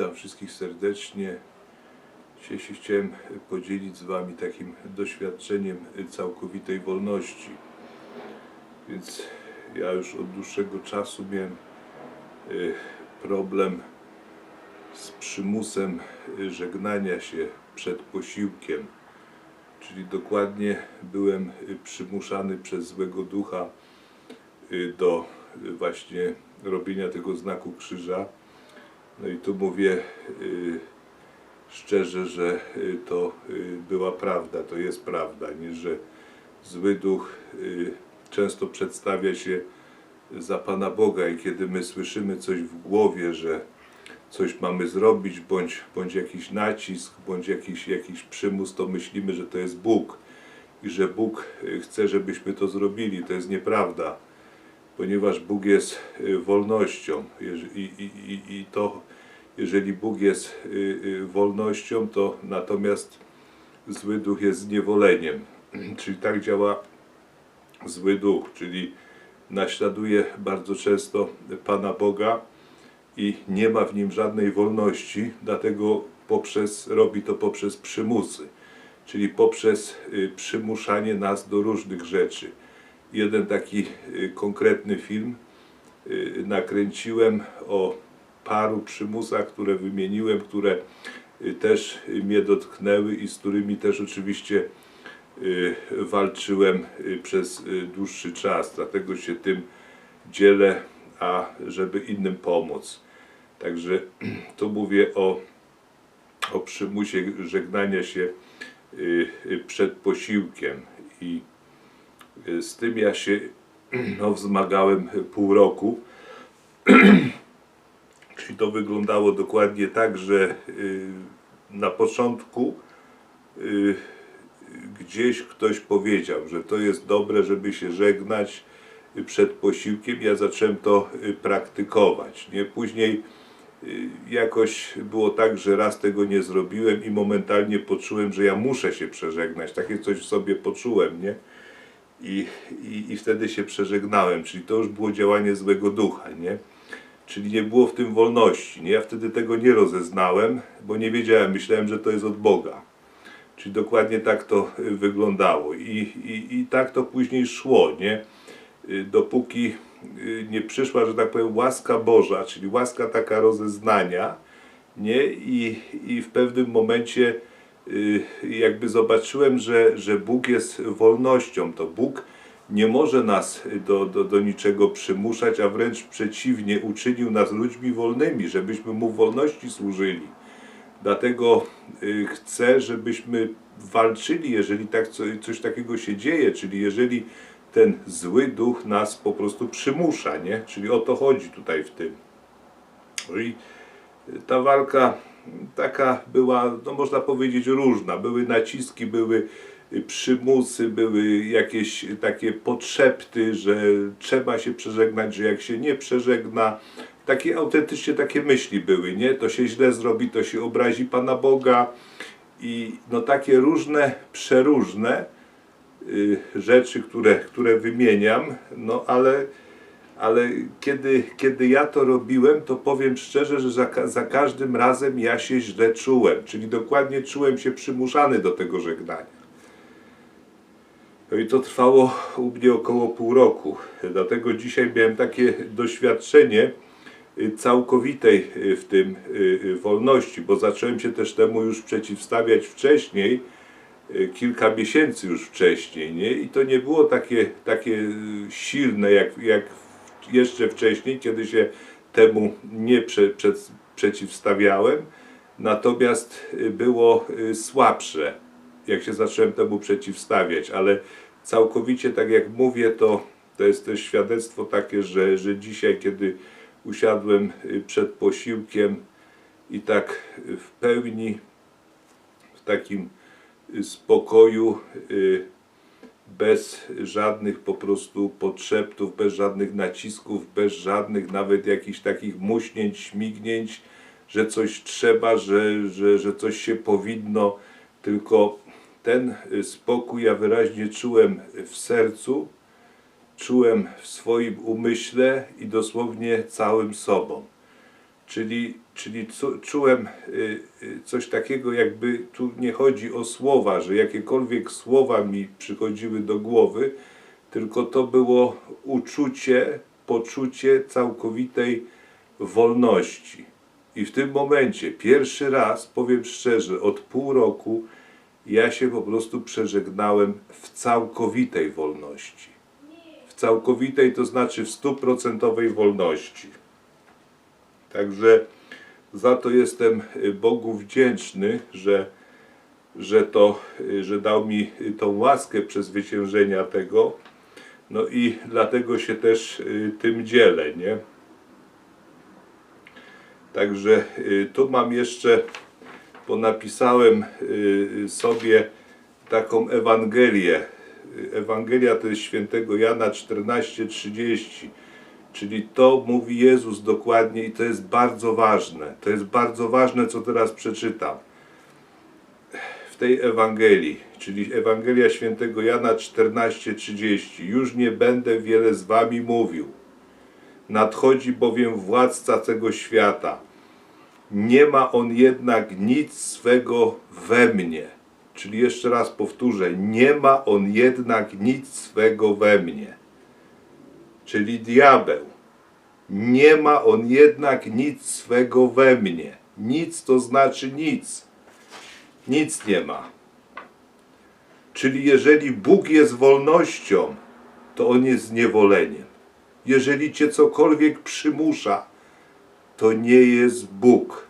Witam wszystkich serdecznie. Dzisiaj się chciałem podzielić z Wami takim doświadczeniem całkowitej wolności. Więc ja już od dłuższego czasu miałem y, problem z przymusem y, żegnania się przed posiłkiem. Czyli dokładnie byłem y, przymuszany przez złego ducha do właśnie robienia tego znaku krzyża. No i tu mówię y, szczerze, że y, to y, była prawda, to jest prawda, nie, że zły duch często przedstawia się za Pana Boga i kiedy my słyszymy coś w głowie, że coś mamy zrobić, bądź, bądź jakiś nacisk, bądź jakiś, jakiś przymus, to myślimy, że to jest Bóg i że Bóg chce, żebyśmy to zrobili. To jest nieprawda, ponieważ Bóg jest y, wolnością i, i, i, to, jeżeli Bóg jest y, y, wolnością, to natomiast zły duch jest zniewoleniem. Czyli tak działa zły duch, czyli naśladuje bardzo często Pana Boga i nie ma w nim żadnej wolności, dlatego poprzez, robi to poprzez przymusy, czyli poprzez przymuszanie nas do różnych rzeczy. Jeden taki y, konkretny film y, nakręciłem o paru przymusach, które wymieniłem, które y, też mnie dotknęły i z którymi też oczywiście walczyłem przez dłuższy czas. Dlatego się tym dzielę, a żeby innym pomóc. Także tu mówię o, o przymusie żegnania się przed posiłkiem i z tym ja się no, wzmagałem pół roku. Czyli to wyglądało dokładnie tak, że y, na początku y, gdzieś ktoś powiedział, że to jest dobre, żeby się żegnać y, przed posiłkiem. Ja zacząłem to y, praktykować. Nie? Później y, jakoś było tak, że raz tego nie zrobiłem i momentalnie poczułem, że ja muszę się przeżegnać. Takie coś w sobie poczułem, nie? I, i, i wtedy się przeżegnałem, czyli to już było działanie złego ducha, nie? Czyli nie było w tym wolności, nie? Ja wtedy tego nie rozeznałem, bo nie wiedziałem, myślałem, że to jest od Boga. Czyli dokładnie tak to y, wyglądało i, i, i tak to później szło, nie? Y, Dopóki y, nie przyszła, że tak powiem, łaska Boża, czyli łaska taka rozeznania, nie? I, i w pewnym momencie jakby zobaczyłem, że, że Bóg jest wolnością, to Bóg nie może nas do, do, do niczego przymuszać, a wręcz przeciwnie, uczynił nas ludźmi wolnymi, żebyśmy Mu wolności służyli. Dlatego y, chcę, żebyśmy walczyli, jeżeli tak co, coś takiego się dzieje, czyli jeżeli ten zły duch nas po prostu przymusza, nie? Czyli o to chodzi tutaj w tym. No i ta walka taka była, no można powiedzieć, różna. Były naciski, były przymusy, były jakieś takie podszepty, że trzeba się przeżegnać, że jak się nie przeżegna, takie autentycznie takie myśli były, nie? To się źle zrobi, to się obrazi Pana Boga i no takie różne, przeróżne y, rzeczy, które, które wymieniam, no ale ale kiedy, kiedy ja to robiłem, to powiem szczerze, że za, za każdym razem ja się źle czułem, czyli dokładnie czułem się przymuszany do tego żegnania. No i to trwało u mnie około pół roku. Dlatego dzisiaj miałem takie doświadczenie y, całkowitej y, w tym y, wolności, bo zacząłem się też temu już przeciwstawiać wcześniej, kilka miesięcy już wcześniej, nie? I to nie było takie, takie silne jak, jak jeszcze wcześniej, kiedy się temu nie prze, przeciwstawiałem, natomiast y, było y, słabsze, jak się zacząłem temu przeciwstawiać, ale całkowicie tak jak mówię, to, to jest też świadectwo takie, że, że dzisiaj, kiedy usiadłem y, przed posiłkiem i tak w pełni, w takim spokoju, bez żadnych po prostu podszeptów, bez żadnych nacisków, bez żadnych nawet jakichś takich muśnięć, śmignięć, że coś trzeba, że, że, że coś się powinno, tylko ten y, spokój ja wyraźnie czułem w sercu, czułem w swoim umyśle i dosłownie całym sobą. Czyli, czyli cu, czułem y, y, coś takiego, jakby tu nie chodzi o słowa, że jakiekolwiek słowa mi przychodziły do głowy, tylko to było uczucie, poczucie całkowitej wolności. I w tym momencie, pierwszy raz, powiem szczerze, od pół roku ja się po prostu przeżegnałem w całkowitej wolności. W całkowitej, to znaczy w stuprocentowej wolności. Także za to jestem y, Bogu wdzięczny, że, że, to, y, że dał mi y, tą łaskę przezwyciężenia tego. No i dlatego się też tym dzielę, nie? Także tu mam jeszcze, bo napisałem sobie taką Ewangelię. Ewangelia to jest świętego Jana 14:30. Czyli to mówi Jezus dokładnie i to jest bardzo ważne. To jest bardzo ważne, co teraz przeczytam. W tej Ewangelii, czyli Ewangelia świętego Jana 14:30. Już nie będę wiele z wami mówił. Nadchodzi bowiem władca tego świata. Nie ma on jednak nic swego we mnie. Czyli jeszcze raz powtórzę, nie ma on jednak nic swego we mnie. Czyli diabeł. Nie ma on jednak nic swego we mnie. Nic to znaczy nic. Nic nie ma. Czyli jeżeli Bóg jest wolnością, to on jest zniewoleniem. Jeżeli cię cokolwiek przymusza, to nie jest Bóg.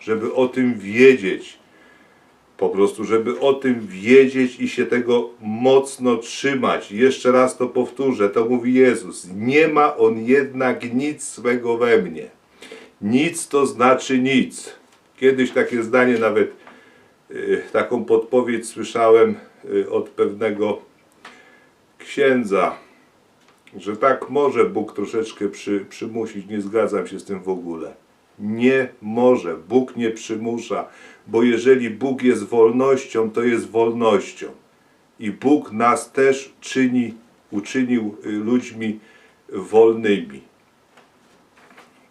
Żeby o tym wiedzieć, po prostu, żeby o tym wiedzieć i się tego mocno trzymać. Jeszcze raz to powtórzę, to mówi Jezus. Nie ma on jednak nic swego we mnie. Nic to znaczy nic. Kiedyś takie zdanie, nawet y, taką podpowiedź słyszałem y, od pewnego księdza, że tak może Bóg troszeczkę przy, przymusić. Nie zgadzam się z tym w ogóle. Nie może. Bóg nie przymusza, bo jeżeli Bóg jest wolnością, to jest wolnością. I Bóg nas też czyni, uczynił y, ludźmi wolnymi.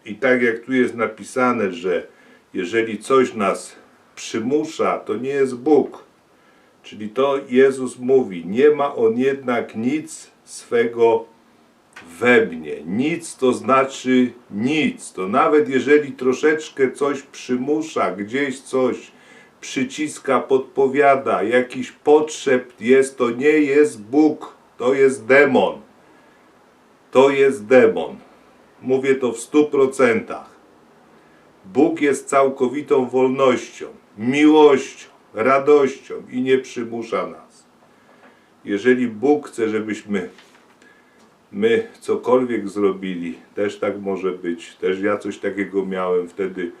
I tak jak tu jest napisane, że jeżeli coś nas przymusza, to nie jest Bóg. Czyli to Jezus mówi, nie ma On jednak nic swego we mnie. Nic to znaczy nic. To nawet jeżeli troszeczkę coś przymusza, gdzieś coś przyciska, podpowiada, jakiś potrzeb jest, to nie jest Bóg, to jest demon. To jest demon. Mówię to w stu procentach. Bóg jest całkowitą wolnością, miłością, radością i nie przymusza nas. Jeżeli Bóg chce, żebyśmy my cokolwiek zrobili, też tak może być. Też ja coś takiego miałem. Wtedy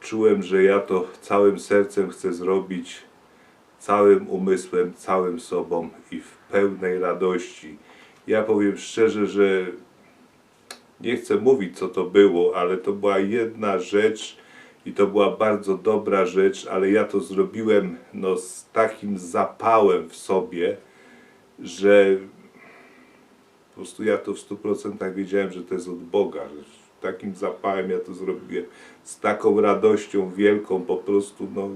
czułem, że ja to całym sercem chcę zrobić, całym umysłem, całym sobą i w pełnej radości. Ja powiem szczerze, że nie chcę mówić, co to było, ale to była jedna rzecz i to była bardzo dobra rzecz, ale ja to zrobiłem no, z takim zapałem w sobie, że prostu ja to w 100% wiedziałem, że to jest od Boga, że takim zapałem ja to zrobiłem, z taką radością wielką po prostu, no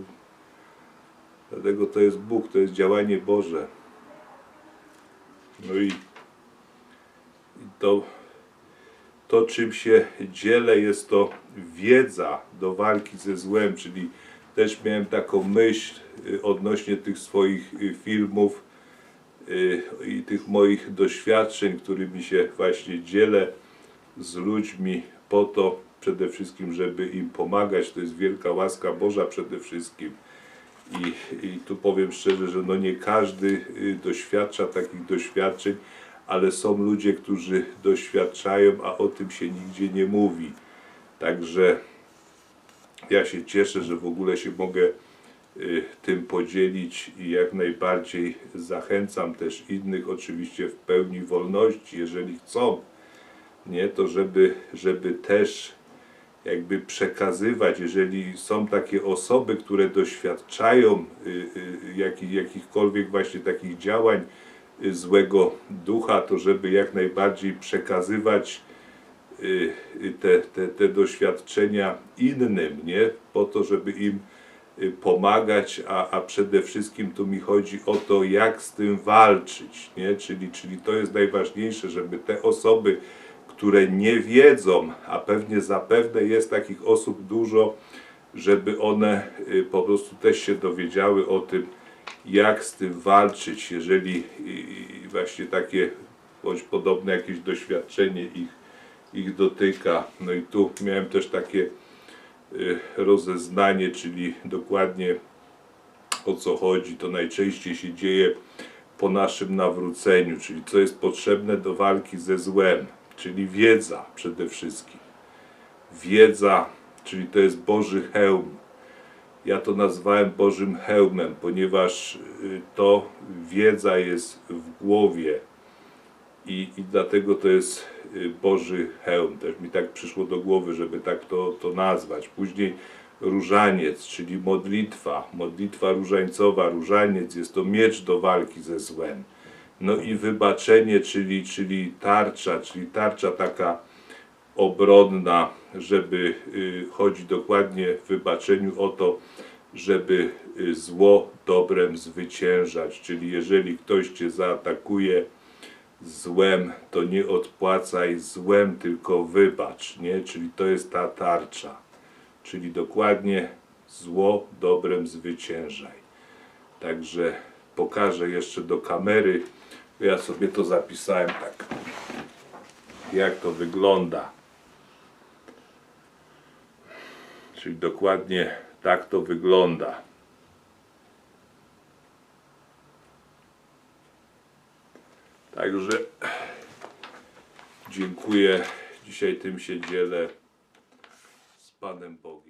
dlatego to jest Bóg, to jest działanie Boże. No i, i to, to czym się dzielę jest to wiedza do walki ze złem, czyli też miałem taką myśl y, odnośnie tych swoich y, filmów, i tych moich doświadczeń, którymi się właśnie dzielę z ludźmi po to przede wszystkim, żeby im pomagać. To jest wielka łaska Boża przede wszystkim. I, I tu powiem szczerze, że no nie każdy y, doświadcza takich doświadczeń, ale są ludzie, którzy doświadczają, a o tym się nigdzie nie mówi. Także ja się cieszę, że w ogóle się mogę y, tym podzielić i jak najbardziej zachęcam też innych, oczywiście w pełni wolności, jeżeli chcą, nie, to żeby, żeby też jakby przekazywać, jeżeli są takie osoby, które doświadczają y, y, jakich, jakichkolwiek właśnie takich działań y, złego ducha, to żeby jak najbardziej przekazywać y, y, te, te, te doświadczenia innym, nie? Po to, żeby im y, pomagać, a, a przede wszystkim tu mi chodzi o to, jak z tym walczyć, nie? Czyli, czyli to jest najważniejsze, żeby te osoby, które nie wiedzą, a pewnie zapewne jest takich osób dużo, żeby one y, po prostu też się dowiedziały o tym, jak z tym walczyć, jeżeli y, y, właśnie takie bądź podobne jakieś doświadczenie ich, ich dotyka. No i tu miałem też takie y, rozeznanie, czyli dokładnie o co chodzi. To najczęściej się dzieje po naszym nawróceniu, czyli co jest potrzebne do walki ze złem, czyli wiedza przede wszystkim. Wiedza, czyli to jest Boży hełm. Ja to nazwałem Bożym hełmem, ponieważ y, to wiedza jest w głowie i, i dlatego to jest y, Boży hełm. Też mi tak przyszło do głowy, żeby tak to, to nazwać. Później różaniec, czyli modlitwa, modlitwa różańcowa, różaniec jest to miecz do walki ze złem. No i wybaczenie, czyli, czyli tarcza, czyli tarcza taka obronna, żeby y, chodzi dokładnie w wybaczeniu o to, żeby y, zło dobrem zwyciężać. Czyli jeżeli ktoś cię zaatakuje złem, to nie odpłacaj złem, tylko wybacz, nie? Czyli to jest ta tarcza. Czyli dokładnie zło dobrem zwyciężaj. Także pokażę jeszcze do kamery. Ja sobie to zapisałem tak. Jak to wygląda. Czyli dokładnie tak to wygląda. Także dziękuję. Dzisiaj tym się dzielę z Panem Bogiem.